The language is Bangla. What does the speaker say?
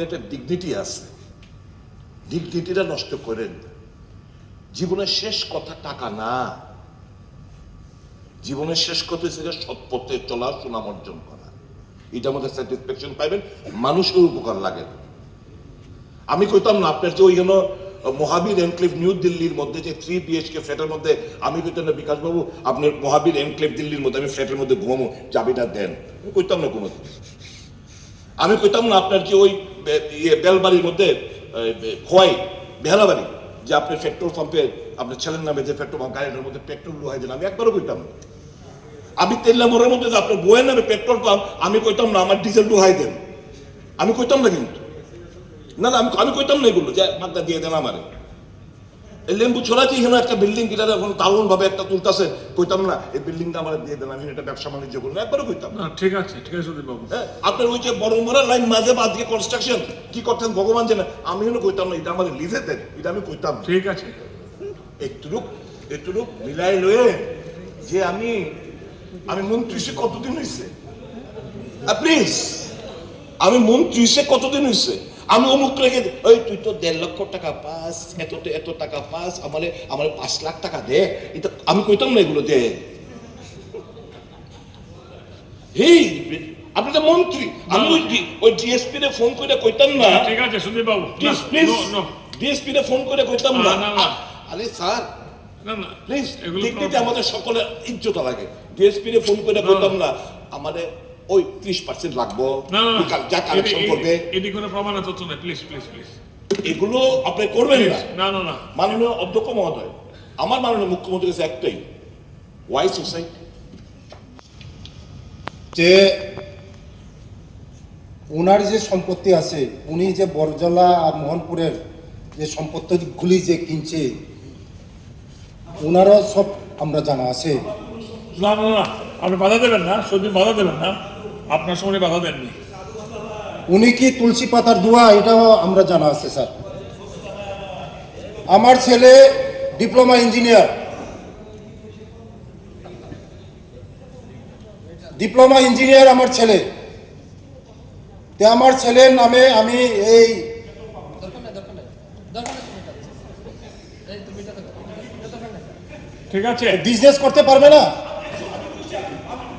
একটা ডিগনিটি আছে। ডিগনিটিটা নষ্ট করেন। জীবনের শেষ কথা টাকা না। জীবনের শেষ কথা হচ্ছে সৎ পথে চলা, সুনাম অর্জন করা। এটার মধ্যে স্যাটিসফ্যাকশন পাইবেন মানুষের উপকার লাগে। আমি কইতাম না, আপনার যে ওইখানে মহাবীর এনক্লেভ নিউ দিল্লির মধ্যে যে থ্রি বিএইচকে ফ্ল্যাটের মধ্যে, আমি কইতাম না বিকাশ বাবু আপনার মহাবীর এনক্লেভ দিল্লির মধ্যে, আমি ফ্ল্যাটের মধ্যে ঘুমাবো চাবিটা দেন। আমি কইতাম না কোনো আমি কইতাম না আপনার যে ওই ইয়ে বেলবাড়ির মধ্যে খোয়াই, বেহালাবাড়ি, যে আপনি পেট্রোল পাম্পে, আপনার ছেলের নামে যে পেট্রোল পাম্প, গাড়িটার মধ্যে পেট্রোল লোহাই দিলাম, আমি একবারও কইতাম না। আমি তেল্লা মোড়ের মধ্যে যে আপনার বইয়ের নামে পেট্রোল পাম্প, আমি কইতাম না, আমার ডিজেল লোহাই দেন। আমি কইতাম না কিন্তু। না না, আমি আমি কইতাম না এগুলো, যে বাগদা দিয়ে দেন আমারে। এই লেম্বু ছড়াতে এখানে একটা বিল্ডিং কিনা এখন দারুণ ভাবে একটা তুলতাছে। কইতাম না এই বিল্ডিংটা আমার দিয়ে দেন আমি এটা ব্যবসা বাণিজ্য করব একবারও কইতাম। না ঠিক আছে ঠিক আছে সুদীপ বাবু। হ্যাঁ, আপনার ওই যে বড় মরা লাইন মাঝে বাদ দিয়ে কনস্ট্রাকশন কি করতেন ভগবান জানে আমি হলো কইতাম না এটা আমাদের লিজে দেন এটা আমি কইতাম। ঠিক আছে। একটুরুক একটুরুক মিলাই লয়ে যে আমি আমি মন্ত্রী সে কতদিন হয়েছে প্লিজ আমি মন্ত্রী সে কতদিন হয়েছে আমি অমুক রেখে ওই তুই তো দেড় লক্ষ টাকা পাস এত এত টাকা পাস আমারে আমার পাঁচ লাখ টাকা দে। এটা আমি কইতাম না এগুলো দে আপনি তো মন্ত্রী। আমি ওই ওই ডিএসপি রে ফোন করে কইতাম না। ঠিক আছে সুদীপ বাবু। Please please. ডিএসপি রে ফোন করে কইতাম না, না না, না। আরে স্যার। না না প্লিজ আমাদের সকলের ইজ্জত লাগে। ডিএসপি রে ফোন করে বলতাম না। আমাদের ওই ত্রিশ পার্সেন্ট লাগবো। যা কালেকশন করবে। এটি- কোনো প্রমাণ তথ্য নেই প্লিজ প্লিজ প্লিজ এগুলো আপনি করবেন না। না না না। মাননীয় অধ্যক্ষ মহোদয় আমার মাননীয় মুখ্যমন্ত্রীর কাছে একটাই ওয়াই সোসাইটি যে ওনার যে সম্পত্তি আছে উনি যে বরজলা আর মোহনপুরের যে সম্পত্তিগুলি যে কিনছে ওনারও সব আমরা জানা আছে। না না না। আপনি বাধা দেবেন না সুদীপ বাধা দেবেন না আপনার সময় বাধা দেননি। উনি কি তুলসী পাতার দোয়া এটাও আমরা জানা আছে স্যার। আমার ছেলে ডিপ্লোমা ইঞ্জিনিয়ার। ডিপ্লোমা ইঞ্জিনিয়ার আমার ছেলে। তে আমার ছেলের নামে আমি এই ঠিক আছে। বিজনেস করতে পারবে না?